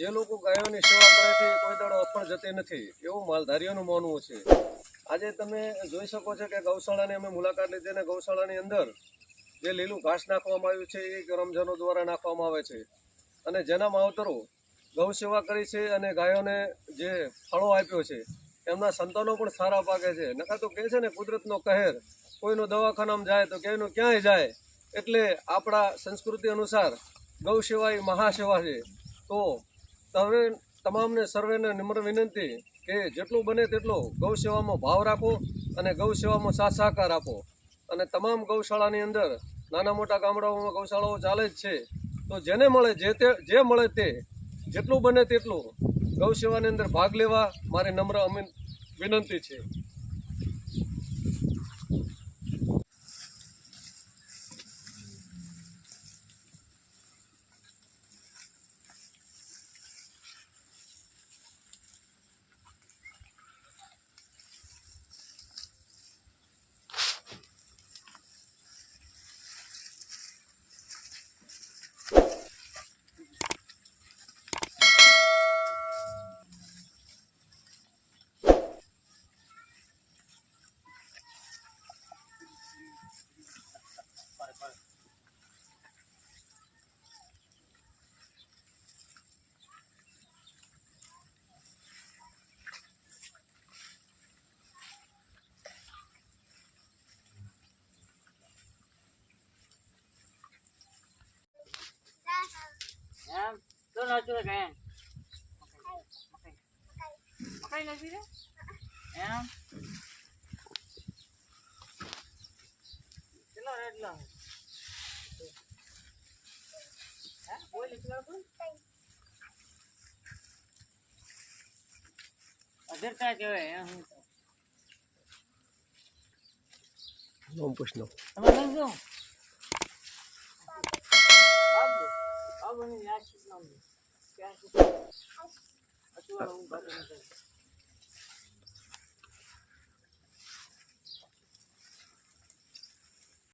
જે લોકો ગાયોની સેવા કરે છે કોઈ દાડો અફળ જતી નથી. એવું માલધારીઓનું માનવું છે. આજે તમે જોઈ શકો છો કે ગૌશાળાની અમે મુલાકાત લીધી અને ગૌશાળાની અંદર જે લીલું ઘાસ નાખવામાં આવ્યું છે, એ રમઝાનો દ્વારા નાખવામાં આવે છે. અને જેના માવતરો ગૌ સેવા કરી છે અને ગાયોને જે ફળો આપ્યો છે, એમના સંતાનો પણ સારા પાકે છે. નકા તો કહે છે ને, કુદરતનો કહેર. કોઈનું દવાખાનામાં જાય તો કોઈનું ક્યાંય જાય? એટલે આપણા સંસ્કૃતિ અનુસાર ગૌ સેવા એ મહાસેવા છે. તો તમે તમામને સર્વેને નિમ્ર વિનંતી કે જેટલું બને તેટલું ગૌ સેવામાં ભાવ રાખો અને ગૌ સેવામાં સાથ સહકાર આપો. અને તમામ ગૌશાળાની અંદર નાના મોટા ગામડાઓમાં ગૌશાળાઓ ચાલે જ છે. તો જેને મળે જે તે, જે મળે તે, જેટલું બને તેટલું ગૌ સેવાની અંદર ભાગ લેવા મારી નમ્ર અમિન વિનંતી છે એમ તો નાચું રે કઈ મકાઈ નથી રે એમ. કેટલો રેટ લો હે બોલ કેટલો અધરતા કહેવાય હું તમે લઈ જાઓ. આવો બાજુ નથી